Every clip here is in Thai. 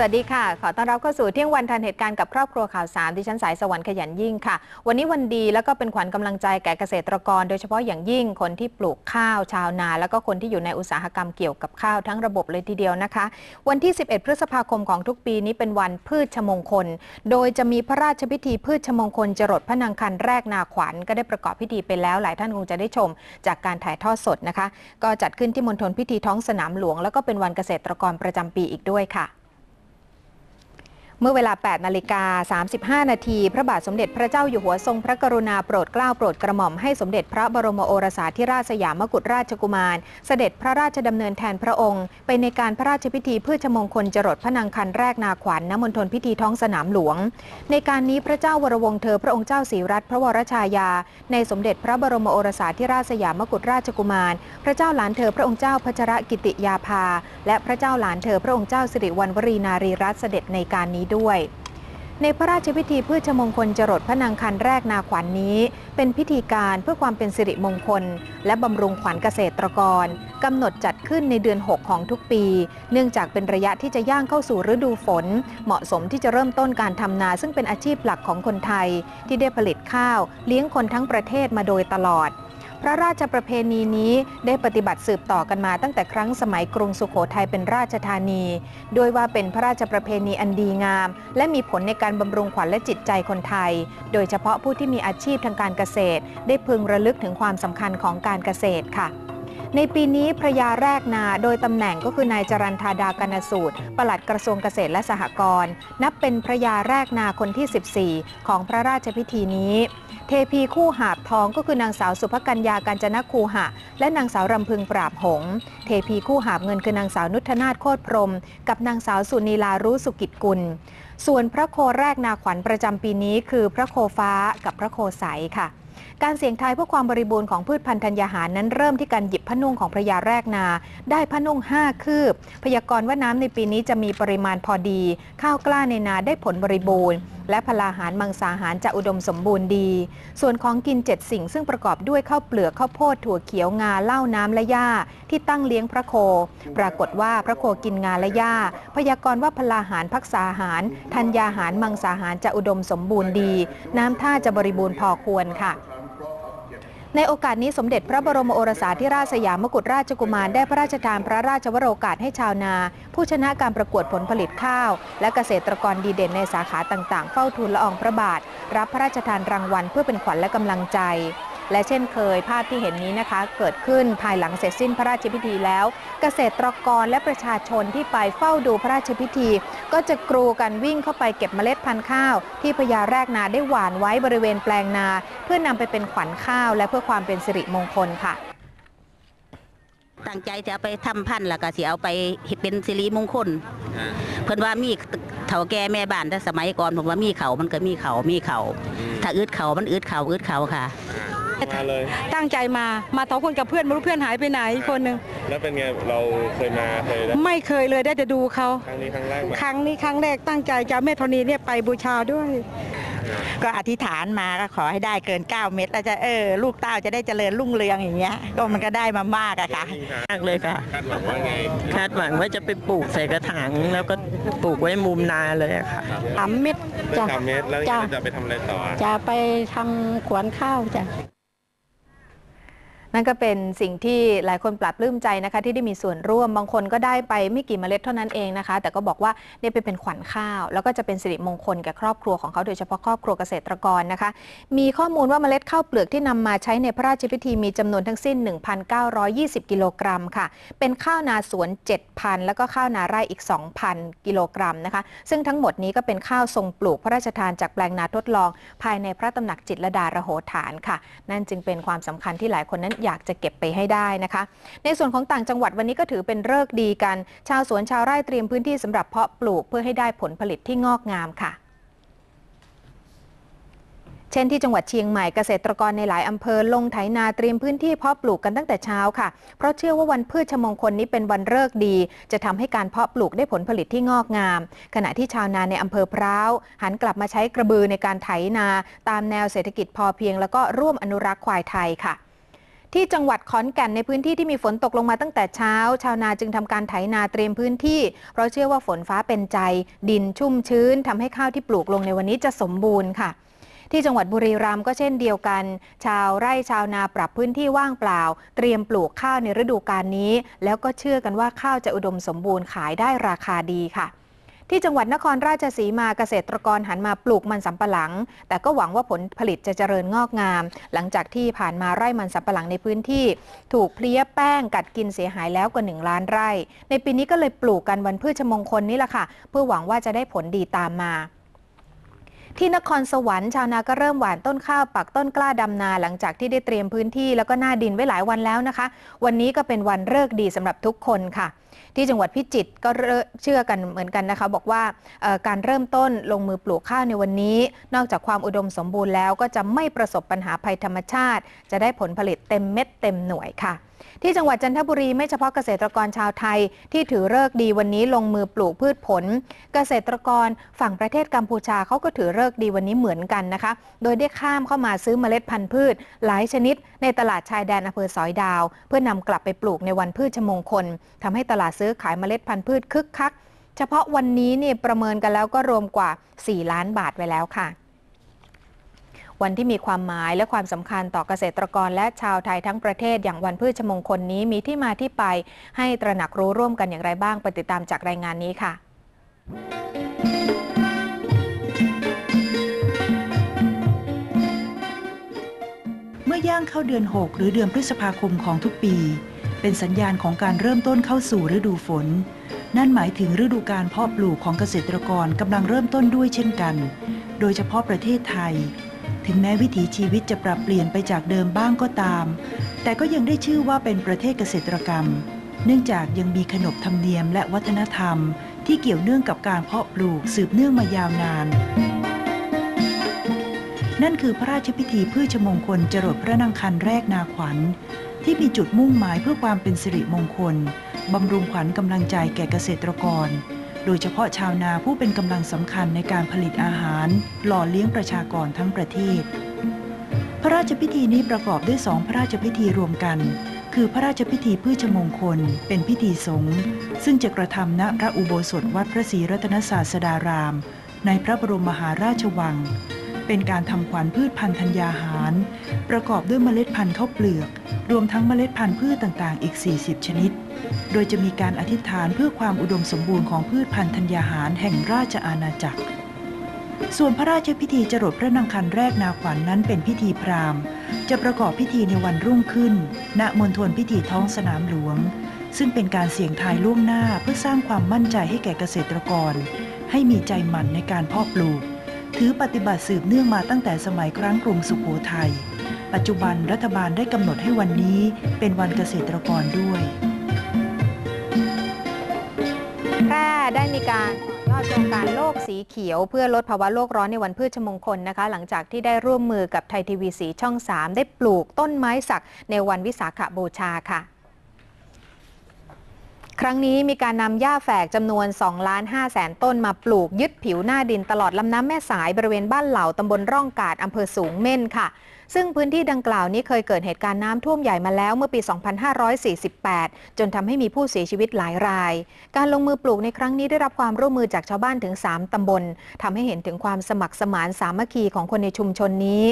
สวัสดีค่ะ ขอต้อนรับเข้าสู่เที่ยงวันทันเหตุการณ์กับครอบครัวข่าวสามดิฉันสายสวรรค์ขยันยิ่งค่ะ วันนี้วันดีแล้วก็เป็นขวัญกำลังใจแก่เกษตรกร โดยเฉพาะอย่างยิ่งคนที่ปลูกข้าวชาวนา แล้วก็คนที่อยู่ในอุตสาหกรรมเกี่ยวกับข้าวทั้งระบบเลยทีเดียวนะคะ วันที่ 11 พฤษภาคมของทุกปีนี้เป็นวันพืชชมงคล โดยจะมีพระราชพิธีพืชชมงคล จรดพระนางคันแรกนาขวัญก็ได้ประกอบพิธีไปแล้ว หลายท่านคงจะได้ชม จากการถ่ายทอดสดนะคะ ก็จัดขึ้นที่มณฑลพิธีท้องสนามหลวง แล้วก็เป็นวันเกษตรกรประจำปีอีกด้วยค่ะ เมื่อเวลา 8 นาฬิกา 35 นาที พระบาทสมเด็จพระเจ้าอยู่หัวทรงพระกรุณาโปรดเกล้าโปรดกระหม่อมให้สมเด็จพระบรมโอรสาธิราชสยามกุฎราชกุมาร เสด็จพระราชดำเนินแทนพระองค์ ไปในการพระราชพิธีพืชมงคลจรดพระนางคันแรกนาขวัญณมณฑลพิธีท้องสนามหลวง ในการนี้พระเจ้าวรวงเธอพระองค์เจ้าศรีรัตนพระวรชายา ในสมเด็จพระบรมโอรสาธิราชสยามกุฎราชกุมาร พระเจ้าหลานเธอพระองค์เจ้าพัชรกิติยาภา และพระเจ้าหลานเธอพระองค์เจ้าสิริวัณวรีนารีรัตน์เสด็จในการนี้ด้วย ในพระราชพิธีพืชมงคลจรดพระนางคันแรกนาขวัญนนี้ เป็นพิธีการเพื่อความเป็นสิริมงคล และบำรุงขวัญเกษตรกรกำหนดจัดขึ้นในเดือน 6 ของทุกปี เนื่องจากเป็นระยะที่จะย่างเข้าสู่ฤดูฝน เหมาะสมที่จะเริ่มต้นการทำนาซึ่งเป็นอาชีพหลักของคนไทย ที่ได้ผลิตข้าว เลี้ยงคนทั้งประเทศมาโดยตลอด พระราชประเพณีนี้ได้ปฏิบัติสืบต่อกันมาตั้งแต่ครั้งสมัยกรุงสุขโขทัยเป็นราชธานีโดยว่าเป็นพระราชประเพณีอันดีงาม และมีผลในการบำรุงขวัญและจิตใจคนไทย โดยเฉพาะผู้ที่มีอาชีพทางการเกษตร ได้พึงระลึกถึงความสำคัญของการเกษตรค่ะ ในปีนี้พระยาแรกนาโดยตำแหน่งก็คือนายจรันธาดากนสูตร ปลัดกระทรวงเกษตรและสหกรณ์นับเป็นพระยาแรกนาคนที่ 14 ของพระราชพิธีนี้ เทพีคู่หาบทองก็คือนางสาวสุภกัญญาการจนคูหะ และนางสาวรำพึงปราบหง เทพีคู่หาบเงินคือนางสาวนุชนาถโคตรพรม กับนางสาวสุนีลารู้สุกิจกุล ส่วนพระโคแรกนาขวัญประจำปีนี้คือพระโคฟ้ากับพระโคใสค่ะ การเสี่ยงทายเพื่อความบริบูรณ์ของพืชพันธุ์ธัญญาหารนั้นเริ่มที่การหยิบพนุ่งของพระยาแรกนา ได้พนุ่ง 5 คืบ พยากรณ์ว่าน้ำในปีนี้จะมีปริมาณพอดี ข้าวกล้าในนาได้ผลบริบูรณ์ และพลาหารมังสาหารจะอุดมสมบูรณ์ดี ส่วนของกิน 7 สิ่งซึ่งประกอบด้วยข้าวเปลือกข้าวโพดถั่วเขียวงาเหล้าน้ำและหญ้าที่ตั้งเลี้ยงพระโค ปรากฏว่าพระโคกินงาและหญ้าพยากรณ์ว่าพลาหารพักษาหารธัญญาหารมังสาหารจะอุดมสมบูรณ์ดี น้ำท่าจะบริบูรณ์พอควรค่ะ ในโอกาสนี้สมเด็จพระบรมโอรสาธิราชสยามกุฎราชกุมารได้พระราชทานพระราชวโรกาสให้ชาวนา ผู้ชนะการประกวดผลผลิตข้าว และเกษตรกรดีเด่นในสาขาต่างๆ เฝ้าทูลละอองพระบาท รับพระราชทานรางวัลเพื่อเป็นขวัญและกำลังใจ และเช่นเคยภาพที่เห็นนี้นะคะ เกิดขึ้นภายหลังเสร็จสิ้นพระราชพิธีแล้ว เกษตรกรและประชาชนที่ไปเฝ้าดูพระราชพิธี ก็จะกรูกันวิ่งเข้าไปเก็บเมล็ดพันธุ์ข้าว ที่พญาแรกนาได้หว่านไว้บริเวณแปลงนา เพื่อนำไปเป็นขวัญข้าว และเพื่อความเป็นสิริมงคลค่ะตั้งใจจะเอาไปทำพันธุ์แล้วก็สิเอาไปเฮ็ดเป็นสิริมงคล เพิ่นว่ามีเฒ่าแก่แม่บ้านแต่สมัยก่อนผมว่ามีเขามันก็มีเขามีเขาถ้าอึดเขามันอึดเขาอึดเขาค่ะ มาเลย ตั้งใจมา มาสองคนกับเพื่อนไม่รู้เพื่อนหายไปไหนคนหนึ่งแล้วเป็นไงเราเคยมาเคยได้ไม่เคยเลยได้แต่ดูเขา ครั้งนี้ครั้งแรกมาครั้งนี้ครั้งแรกตั้งใจจะเอาแม่ธรณีเนี่ยไปบูชาด้วย ก็อธิษฐานมาก็ขอให้ได้เกิน 9 เม็ดแล้วจะเออลูกเต้าจะได้เจริญรุ่งเรืองอย่างเงี้ย ก็มันก็ได้มามากอะค่ะ มากเลยค่ะ คาดหวังว่าไงคาดหวังว่าจะไปปลูกใส่กระถางแล้วก็ปลูกไว้มุมนาเลยอะค่ะ สามเม็ดเรื่องจ้ะสามเมตรแล้วจ้ะจะไปทำอะไรต่อจะไปทำขวนข้าวจ้ะ นั่นก็เป็นสิ่งที่หลายคนปรับปลื้มใจนะคะที่ได้มีส่วนร่วมบางคนก็ได้ไปไม่กี่เมล็ดเท่านั้นเองนะคะ แต่ก็บอกว่าได้ไปเป็นขวัญข้าว แล้วก็จะเป็นสิริมงคลแก่ครอบครัวของเขาโดยเฉพาะครอบครัวเกษตรกรนะคะ มีข้อมูลว่าเมล็ดข้าวเปลือกที่นำมาใช้ในพระราชพิธีมีจำนวนทั้งสิ้น 1,920 กิโลกรัมค่ะ เป็นข้าวนาสวน 7,000 แล้วก็ข้าวนาไร่อีก 2,000 กิโลกรัมนะคะ ซึ่งทั้งหมดนี้ก็เป็นข้าวทรงปลูกพระราชทานจากแปลงนาทดลอง ภายในพระตำหนักจิตรดาระโหฐานค่ะ นั่นจึงเป็นความสำคัญที่หลายคนนั้นอยากจะเก็บไปให้ได้นะคะ ในส่วนของต่างจังหวัดวันนี้ก็ถือเป็นเลิกดีกัน ชาวสวนชาวไร่เตรียมพื้นที่สำหรับเพาะปลูกเพื่อให้ได้ผลผลิตที่งอกงามค่ะเช่นที่จังหวัดเชียงใหม่เกษตรกรในหลายอำเภอลงไถนาเตรียมพื้นที่เพาะปลูกกันตั้งแต่เช้าค่ะ เพราะเชื่อว่าวันพืชชมงคลนี้เป็นวันเลิกดี จะทำให้การเพาะปลูกได้ผลผลิตที่งอกงาม ขณะที่ชาวนาในอำเภอพร้าวหันกลับมาใช้กระบือในการไถนา ตามแนวเศรษฐกิจพอเพียง แล้วก็ร่วมอนุรักษ์ควายไทยค่ะ ที่จังหวัดขอนแก่นในพื้นที่ที่มีฝนตกลงมาตั้งแต่เช้า ชาวนาจึงทำการไถนาเตรียมพื้นที่ เพราะเชื่อว่าฝนฟ้าเป็นใจ ดินชุ่มชื้นทำให้ข้าวที่ปลูกลงในวันนี้จะสมบูรณ์ค่ะ ที่จังหวัดบุรีรัมย์ก็เช่นเดียวกัน ชาวไร่ชาวนาปรับพื้นที่ว่างเปล่า เตรียมปลูกข้าวในฤดูกาลนี้ แล้วก็เชื่อกันว่าข้าวจะอุดมสมบูรณ์ขายได้ราคาดีค่ะ ที่จังหวัดนครราชสีมาเกษตรกรหันมาปลูกมันสำปะหลัง แต่ก็หวังว่าผลผลิตจะเจริญงอกงาม หลังจากที่ผ่านมาไร่มันสำปะหลังในพื้นที่ ถูกเพลี้ยแป้งกัดกินเสียหายแล้วกว่า 1 ล้านไร่ ในปีนี้ก็เลยปลูกกันวันพืชมงคลนี่แหละค่ะ เพื่อหวังว่าจะได้ผลดีตามมา ที่นครสวรรค์ชาวนาก็เริ่มหว่านต้นข้าวปักต้นกล้าดำนาหลังจากที่ได้เตรียมพื้นที่แล้วก็หน้าดินไว้หลายวันแล้วนะคะ วันนี้ก็เป็นวันเลิกดีสำหรับทุกคนค่ะ ที่จังหวัดพิจิตรก็เชื่อกันเหมือนกันนะคะ บอกว่าการเริ่มต้นลงมือปลูกข้าวในวันนี้ นอกจากความอุดมสมบูรณ์แล้วก็จะไม่ประสบปัญหาภัยธรรมชาติ จะได้ผลผลิตเต็มเม็ดเต็มหน่วยค่ะ ที่จังหวัดจันทบุรีไม่เฉพาะเกษตรกรชาวไทย ที่ถือเลิกดีวันนี้ลงมือปลูกพืชผล เกษตรกรฝั่งประเทศกัมพูชาเขาก็ถือเลิกดีวันนี้เหมือนกันนะคะ โดยได้ข้ามเข้ามาซื้อเมล็ดพันธุ์พืช หลายชนิด ในตลาดชายแดนอำเภอสอยดาว เพื่อนำกลับไปปลูกในวันพืชมงคลทำให้ตลาดซื้อขายเมล็ดพันธุ์พืชคึกคัก เฉพาะวันนี้เนี่ยประเมินกันแล้วก็รวมกว่า 4 ล้านบาทไว้แล้วค่ะ วันที่มีความหมายและความสำคัญต่อเกษตรกรและชาวไทยทั้งประเทศอย่างวันพืชมงคลนี้มีที่มาที่ไป ให้ตระหนักรู้ร่วมกันอย่างไรบ้างไปติดตามจากรายงานนี้ค่ะเมื่อย่างเข้าเดือน 6 หรือเดือนพฤษภาคมของทุกปี เป็นสัญญาณของการเริ่มต้นเข้าสู่ฤดูฝน นั่นหมายถึงฤดูการเพาะปลูกของเกษตรกรกำลังเริ่มต้นด้วยเช่นกัน โดยเฉพาะประเทศไทย ถึงแม้วิถีชีวิตจะปรับเปลี่ยนไปจากเดิมบ้างก็ตาม แต่ก็ยังได้ชื่อว่าเป็นประเทศเกษตรกรรม เนื่องจากยังมีขนบธรรมเนียมและวัฒนธรรม ที่เกี่ยวเนื่องกับการเพาะปลูกสืบเนื่องมายาวนาน นั่นคือพระราชพิธีพืชมงคลจรดพระนางคันแรกนาขวัญ ที่มีจุดมุ่งหมายเพื่อความเป็นสิริมงคลบำรุงขวัญกำลังใจแก่เกษตรกร โดยเฉพาะชาวนาผู้เป็นกำลังสำคัญในการผลิตอาหาร หล่อเลี้ยงประชากรทั้งประเทศ พระราชพิธีนี้ประกอบด้วยสองพระราชพิธีรวมกัน คือพระราชพิธีพืชมงคล เป็นพิธีสงฆ์ซึ่งจะกระทำณพระอุโบสถวัดพระศรีรัตนศาสดาราม ในพระบรมมหาราชวัง เป็นการทำขวัญพืชพันธุ์ธัญญาหาร ประกอบด้วยเมล็ดพันธุ์ข้าวเปลือก รวมทั้งเมล็ดพันธุ์พืชต่างๆ อีก 40 ชนิด โดยจะมีการอธิษฐานเพื่อความอุดมสมบูรณ์ของพืชพันธุ์ธัญญาหารแห่งราชอาณาจักร ส่วนพระราชพิธีจรดพระนางคันแรกนาขวัญนนั้นเป็นพิธีพราหมณ์ จะประกอบพิธีในวันรุ่งขึ้น ณ มณฑลพิธีท้องสนามหลวง ซึ่งเป็นการเสี่ยงทายล่วงหน้าเพื่อสร้างความมั่นใจให้แก่เกษตรกร ให้มีใจหมั่นในการเพาะปลูก ถือปฏิบัติสืบเนื่องมาตั้งแต่สมัยครั้งกรุงสุโขทัย ปัจจุบันรัฐบาลได้กำหนดให้วันนี้เป็นวันเกษตรกรด้วยแพร่ได้มีการต่อยอดโครงการโลกสีเขียว เพื่อลดภาวะโลกร้อนในวันพืชมงคลนะคะ หลังจากที่ได้ร่วมมือกับไทยทีวีสีช่อง 3 ได้ปลูกต้นไม้สักในวันวิสาขบูชาค่ะครั้งนี้มีการนำหญ้าแฝกจำนวน2ล้าน5แสนต้นมาปลูกยึดผิวหน้าดินตลอดลำน้ำแม่สายบริเวณบ้านเหล่าตำบลร่องกาดอำเภอสูงเม่นค่ะ ซึ่งพื้นที่ดังกล่าวนี้เคยเกิดเหตุการณ์น้ำท่วมใหญ่มาแล้วเมื่อปี 2548 จนทำให้มีผู้เสียชีวิตหลายราย การลงมือปลูกในครั้งนี้ได้รับความร่วมมือจากชาวบ้านถึง 3 ตำบลทำให้เห็นถึงความสมัครสมานสามัคคีของคนในชุมชนนี้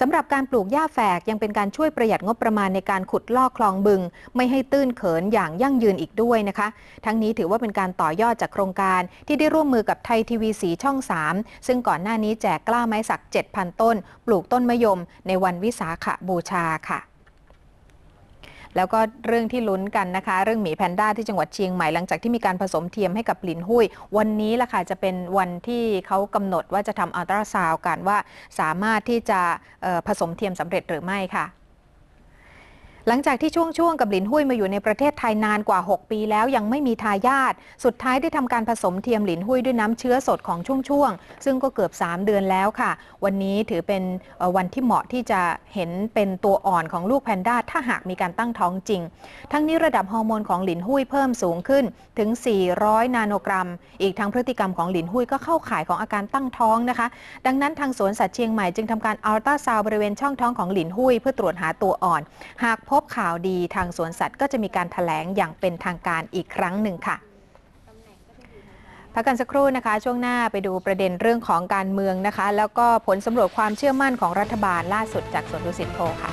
สำหรับการปลูกหญ้าแฝกยังเป็นการช่วยประหยัดงบประมาณในการขุดลอกคลองบึง ไม่ให้ตื้นเขินอย่างยั่งยืนอีกด้วยนะคะ ทั้งนี้ถือว่าเป็นการต่อยอดจากโครงการที่ได้ร่วมมือกับไทยทีวีสีช่อง 3 ซึ่งก่อนหน้านี้แจกกล้าไม้สัก 7,000 ต้น ปลูกต้นมะยมในวันวิสาขบูชาค่ะแล้วก็เรื่องที่ลุ้นกันนะคะ เรื่องหมีแพนด้าที่จังหวัดเชียงใหม่หลังจากที่มีการผสมเทียมให้กับหลินหุยวันนี้ล่ะค่ะจะเป็นวันที่เขากำหนดว่าจะทำอัลตราซาวกันว่าสามารถที่จะผสมเทียมสำเร็จหรือไม่ค่ะ หลังจากที่ช่วงช่วงๆกับหลินหุ้ยมาอยู่ในประเทศไทยนานกว่า 6 ปีแล้วยังไม่มีทายาทสุดท้ายได้ทำการผสมเทียมหลินหุ้ยด้วยน้ำเชื้อสดของช่วงช่วงๆซึ่งก็เกือบ 3 เดือนแล้วค่ะ วันนี้ถือเป็นวันที่เหมาะที่จะเห็นเป็นตัวอ่อนของลูกแพนด้าถ้าหากมีการตั้งท้องจริง ทั้งนี้ระดับฮอร์โมนของหลินหุ้ยเพิ่มสูงขึ้นถึง 400 นาโนกรัม อีกทั้งพฤติกรรมของหลินหุ้ยก็เข้าข่ายของอาการตั้งท้องนะคะ ดังนั้นทางสวนสัตว์เชียงใหม่จึงทำการอัลตราซาวด์บริเวณช่องท้องของหลินหุ้ยเพื่อตรวจหาตัวอ่อน หากพบข่าวดีทางสวนสัตว์ก็จะมีการถแถลงอย่างเป็นทางการอีกครั้งหนึ่งค่ะพักกันสักครู่นะคะ ช่วงหน้าไปดูประเด็นเรื่องของการเมืองนะคะ แล้วก็ผลสำรวจความเชื่อมั่นของรัฐบาลล่าสุดจากสวนดุสิตโพค่ะ